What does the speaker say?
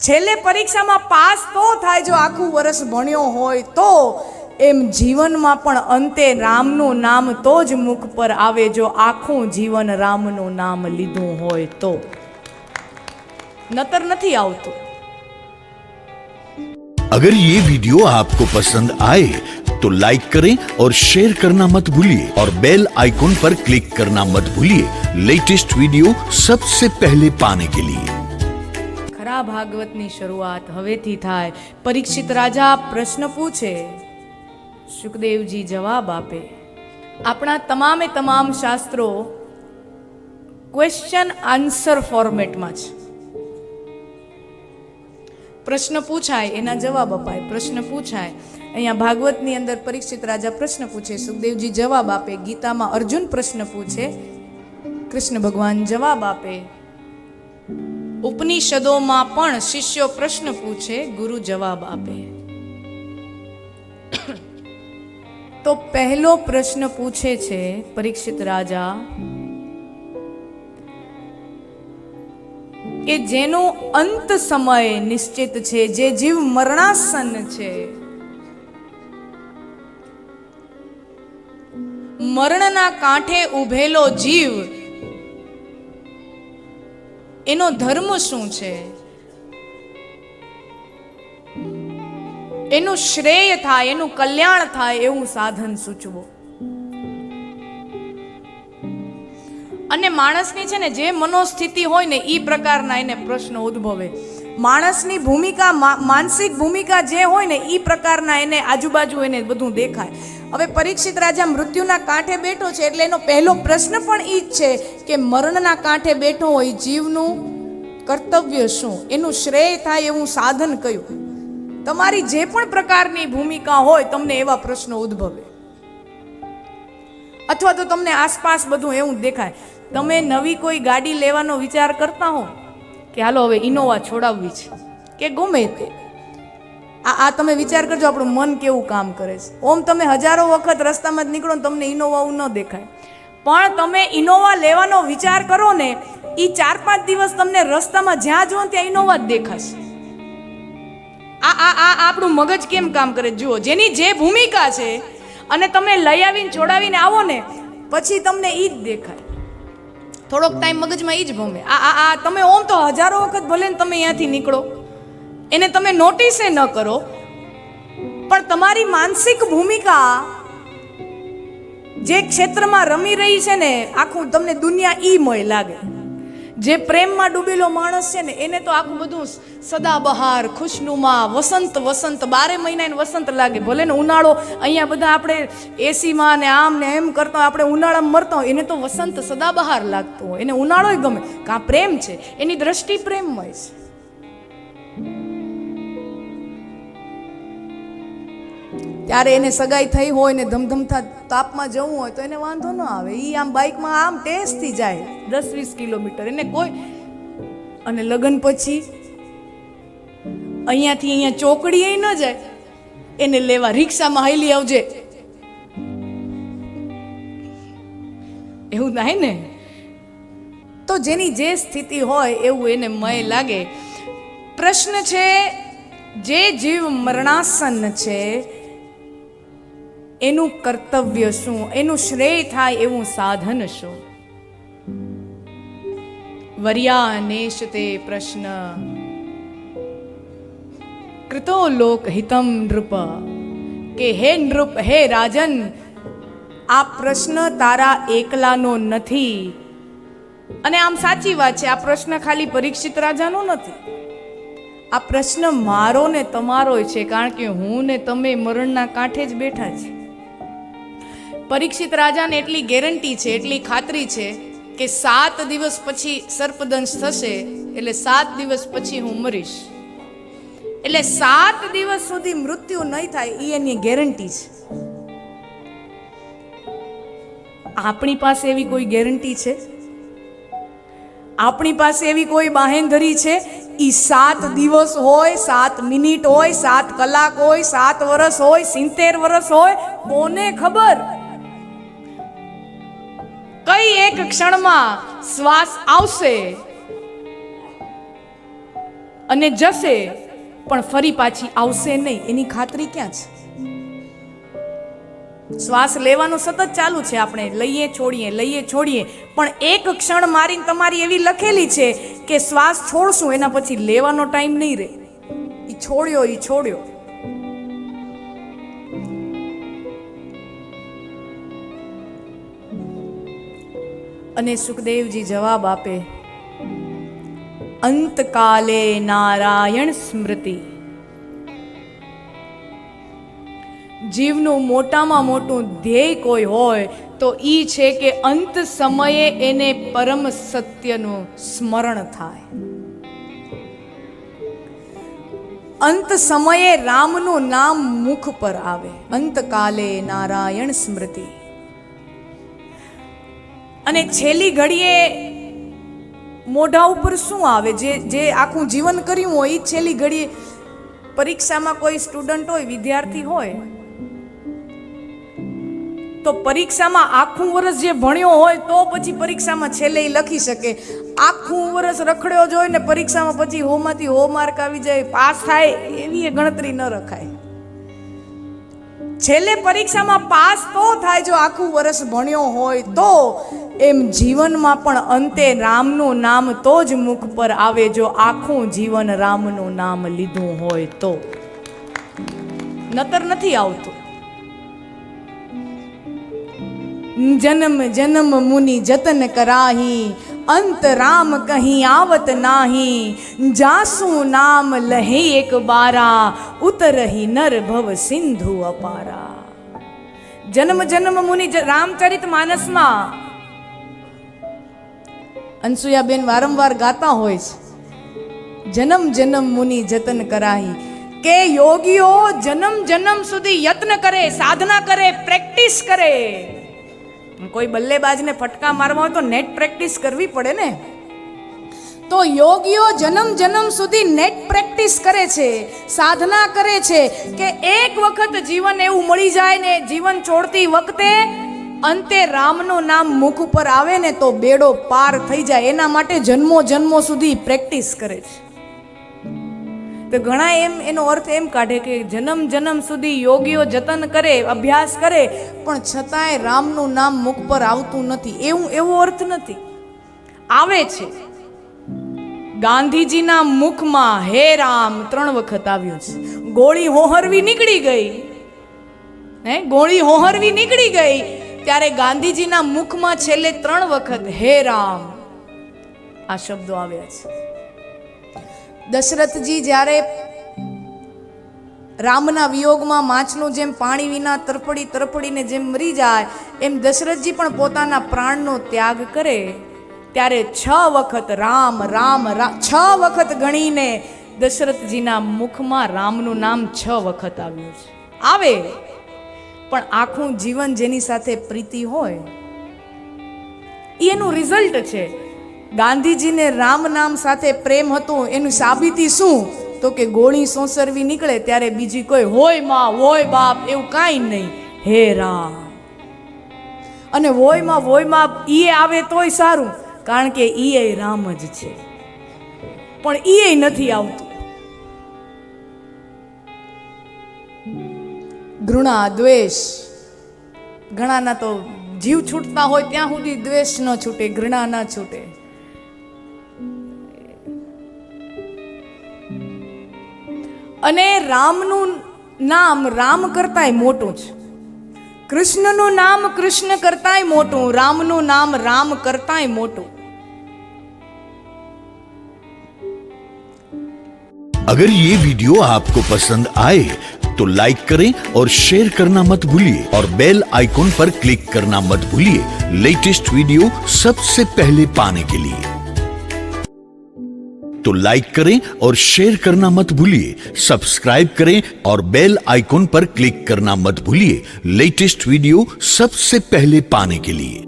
છેલ્લે પરીક્ષામાં પાસ તો થાય જો આખું વર્ષ ભણ્યો હોય તો એમ જીવનમાં પણ અંતે રામનું નામ તો જ મુખ પર આવે જો આખું જીવન રામનું નામ લીધું હોય તો નતર નથી આવતું अगर ये वीडियो आपको पसंद आए तो लाइक करें और शेयर करना मत भूलिए और बेल आइकॉन पर क्लिक करना मत भूलिए लेटेस्ट वीडियो सबसे पहले पाने के लिए ખરા ભાગવતની શરૂઆત હવેથી થાય. પરીક્ષિત રાજા પ્રશ્ન પૂછે, સુખદેવજી જવાબ આપે. આપણા તમામે તમામ શાસ્ત્રો ક્વેશ્ચન આન્સર ફોર્મેટમાં છે. પ્રશ્ન પૂછાય, એના જવાબ અપાય. પ્રશ્ન પૂછાય. અહીંયા ભાગવતની અંદર પરીક્ષિત રાજા પ્રશ્ન પૂછે, સુખદેવજી જવાબ આપે? ગીતામાં અર્જુન પ્રશ્ન પૂછે, કૃષ્ણ ભગવાન જવાબ આપે. ઉપનિષદોમાં પણ શિષ્યો પ્રશ્ન પૂછે, ગુરુ જવાબ આપે. તો પહેલો પ્રશ્ન પૂછે છે પરીક્ષિત રાજા, કે જેનો અંત સમય નિશ્ચિત છે, જે જીવ મરણાસન છે, મરણના કાંઠે ઉભેલો જીવ એનો ધર્મ શું છે? એનું શ્રેય થાય, એનું કલ્યાણ થાય એવું સાધન સૂચવો. અને માણસની છે ને જે મનોસ્થિતિ હોય ને એ પ્રકારના એને પ્રશ્નો ઉદ્ભવે. માણસની ભૂમિકા માનસિક ભૂમિકા જે હોય ને એ પ્રકારના એને આજુબાજુ એને બધું દેખાય. હવે પરીક્ષિત રાજા મૃત્યુના કાંઠે બેઠો છે એટલે એનો પહેલો પ્રશ્ન પણ એ જ છે કે મરણના કાંઠે બેઠો હોય જીવનું કર્તવ્ય શું? એનું શ્રેય થાય એવું સાધન કયું? તમારી જે પણ પ્રકારની ભૂમિકા હોય, તમને એવા પ્રશ્નો ઉદ્ભવે. અથવા તો તમને આસપાસ બધું એવું દેખાય. તમે નવી કોઈ ગાડી લેવાનો વિચાર કરતા હો કે હાલો હવે ઇનોવા છોડાવવી છે. કે ગમે તે. આ આ તમે વિચાર કરજો, આપણું મન કેવું કામ કરે છે. ઓમ તમે હજારો વખત રસ્તામાં જ નીકળો ને તમને ઇનોવાવું ન દેખાય. પણ તમે ઇનોવા લેવાનો વિચાર કરો ને એ ચાર પાંચ દિવસ તમને રસ્તામાં જ્યાં જુઓ ત્યાં ઇનોવા જ દેખાશે. આ આ આ આપણું મગજ કેમ કામ કરે? જુઓ, જેની જે ભૂમિકા છે, અને તમે લઈ આવીને છોડાવીને આવો ને, પછી તમને એ જ દેખાય. થોડોક ટાઈમ મગજમાં એ જ ભમે. આ આ આ, તમે ઓમ તો હજારો વખત ભલે ને તમે અહીંયાથી નીકળો. એને તમે નોટિસે ન કરો. પણ તમારી માનસિક ભૂમિકા જે ક્ષેત્રમાં રમી રહી છે ને, આખું તમને દુનિયા ઈ મય લાગે. જે પ્રેમમાં ડૂબેલો માણસ છે ને, એને તો આખું બધું સદાબહાર, ખુશનુમા, વસંત વસંત, બારે મહિના એને વસંત લાગે. ભલે ને ઉનાળો અહીંયા બધા આપણે એસીમાં ને આમ ને એમ કરતા આપણે ઉનાળામાં મરતા હોય, એને તો વસંત સદાબહાર લાગતો હોય. એને ઉનાળોય ગમે, કાં પ્રેમ છે, એની દ્રષ્ટિ પ્રેમમય છે. ત્યારે એને સગાઈ થઈ હોય ને ધમધમતા તાપમાં જવું હોય તો એને વાંધો ન આવે. એ આમ બાઇકમાં આમ ટેસ્ટથી જાય. દસ વીસ કિલોમીટર. એને કોઈ અને લગ્ન પછી અહીંયાથી અહીંયા ચોકડીએ ન જાય. એને લેવા રિક્ષામાં હાલી આવજે. એવું થાય ને? તો જેની જે સ્થિતિ હોય એવું એને મય લાગે. પ્રશ્ન છે, જે જીવ મરણાસન્ન છે એનું કર્તવ્ય શું? એનું શ્રેય થાય એવું સાધન શું? વર્યાનેશ તે પ્રશ્ન. કૃતો લોક હિતમ નૃપ. કે હે નૃપ, હે રાજન, આ પ્રશ્ન તારા એકલાનો નથી. અને આમ સાચી વાત છે, આ પ્રશ્ન ખાલી પરીક્ષિત રાજાનો નથી. આ પ્રશ્ન મારો ને તમારોય છે, કારણ કે હું ને તમે મરણના કાંઠે જ બેઠા છે પરીક્ષિત રાજાને એટલી ગેરંટી છે, એટલી ખાતરી છે કે સાત દિવસ પછી સર્પદંશ થશે, એટલે સાત દિવસ પછી હું મરીશ. એટલે સાત દિવસ સુધી મૃત્યુ નહીં થાય એ એની ગેરંટી છે. આપણી પાસે એવી કોઈ ગેરંટી છે? આપણી પાસે એવી કોઈ બાહેંધરી છે? એ સાત દિવસ હોય, સાત મિનિટ હોય, સાત કલાક હોય, સાત વર્ષ હોય, સિત્તેર વર્ષ હોય, કોને ખબર? એક ક્ષણમાં શ્વાસ આવશે અને જશે, પણ ફરી પાછી આવશે નહીં. એની ખાતરી ક્યાં છે? શ્વાસ લેવાનું સતત ચાલુ છે આપણે. લઈએ, છોડીએ લઈએ, છોડીએ. પણ એક ક્ષણ મારી તમારી એવી લખેલી છે કે શ્વાસ છોડશું, એના પછી લેવાનો ટાઈમ નહીં રહે. એ છોડ્યો એ છોડ્યો. અને સુખદેવજી જવાબ આપે, અંતકાલે નારાયણ સ્મૃતિ. જીવનું મોટામાં મોટું ધ્યેય કોઈ હોય, તો ઈ છે કે અંત સમયે એને પરમ સત્યનું સ્મરણ થાય. અંત સમયે રામનું નામ મુખ પર આવે, અંતકાલે નારાયણ સ્મૃતિ. અને છેલ્લી ઘડીએ મોઢા ઉપર શું આવે? જે જે આખું જીવન કર્યું હોય એ છેલ્લી ઘડીએ પરીક્ષામાં કોઈ સ્ટુડન્ટ હોય, વિદ્યાર્થી હોય? તો પરીક્ષામાં આખું વર્ષ જે ભણ્યો હોય, તો પછી પરીક્ષામાં છેલ્લે એ લખી શકે. આખું વર્ષ રખડ્યો જ હોય ને પરીક્ષામાં પછી હોમાંથી હો માર્ક આવી જાય, પાસ થાય, એવી એ ગણતરી ન રખાય. છેલ્લે પરીક્ષામાં પાસ તો થાય જો આખું વર્ષ ભણ્યો હોય તો. એમ જીવનમાં પણ અંતે રામનું નામ તો જ મુખ પર આવે જો આખું જીવન રામનું નામ લીધું હોય તો. નતર નથી આવતું. જન્મ જન્મ મુનિ જતન કરાહી, અંત રામ કહી આવત નાહી, જાસુ નામ લહે એક બારા, ઉતરહી નર ભવ સિંધુ અપારા. જન્મ જન્મ મુનિ રામચરિત માનસમાં અનસુયાબેન વારંવાર ગાતા હોય છે. જન્મ જન્મ મુનિ જતન કરાહી. કે યોગીઓ જન્મ જન્મ સુધી યત્ન કરે, સાધના કરે, પ્રેક્ટિસ કરે. કોઈ બલ્લેબાજને ફટકા મારવા હોય તો નેટ પ્રેક્ટિસ કરવી પડે ને? તો યોગીઓ જન્મ જન્મ સુધી નેટ પ્રેક્ટિસ કરે છે, સાધના કરે છે, કે એક વખત જીવન એવું મળી જાય ને જીવન છોડતી વખતે અંતે રામનું નામ મુખ ઉપર આવે ને તો બેડો પાર થઈ જાય. એના માટે જન્મો જન્મો સુધી પ્રેક્ટિસ કરે છે. તો ઘણા એમ, એનો અર્થ એમ કાઢે કે જન્મ જન્મ સુધી યોગીઓ જતન કરે, અભ્યાસ કરે, પણ છતાંય રામનું નામ મુખ પર આવતું નથી. એવું, એવો અર્થ નથી. આવે છે. ગાંધીજીના મુખમાં હે રામ ત્રણ વખત આવ્યો છે. ગોળી હોહરવી નીકળી ગઈ. હે? ગોળી હોહરવી નીકળી ગઈ. ત્યારે ગાંધીજીના મુખમાં છેલ્લે ત્રણ વખત હે રામ આ શબ્દો આવ્યા છે. દશરથજી જ્યારે રામના વિયોગમાં માછનું જેમ પાણી વિના તરફડી તરફડીને જેમ મરી જાય, એમ દશરથજી પણ પોતાના પ્રાણનો ત્યાગ કરે, ત્યારે છ વખત રામ રામ છ વખત ગણીને દશરથજીના મુખમાં રામનું નામ છ વખત આવ્યું છે. આવે? પણ આખું જીવન જેની સાથે પ્રીતિ હોય, એનું રિઝલ્ટ છે. ગાંધીજીને રામ નામ સાથે પ્રેમ હતો, એનું સાબિતી શું? તો કે ગોળી સોસરવી નીકળે ત્યારે બીજી કોઈ હોયમાં, હોય બાપ, એવું કાંઈ નહીં. હે રામ. અને વોયમાં વોયમાં ઈએ આવે તોય સારું, કારણ કે ઈએ રામ જ છે. પણ ઈએ નથી આવતું. ઘૃણા દ્વેષ ઘણાના તો જીવ છૂટતા હોય ત્યાં સુધી દ્વેષ ન છૂટે ઘૃણા ના છૂટે અને રામનું નામ રામ કરતાંય મોટું છે કૃષ્ણનું નામ કૃષ્ણ કરતાંય મોટું રામનું નામ રામ કરતાંય મોટું अगर ये वीडियो आपको पसंद आए तो लाइक करें और शेयर करना मत भूलिए। और बेल आइकॉन पर क्लिक करना मत भूलिए। लेटेस्ट वीडियो सबसे पहले पाने के लिए। तो लाइक करें और शेयर करना मत भूलिए। सब्सक्राइब करें और बेल आइकॉन पर क्लिक करना मत भूलिए। लेटेस्ट वीडियो सबसे पहले पाने के लिए।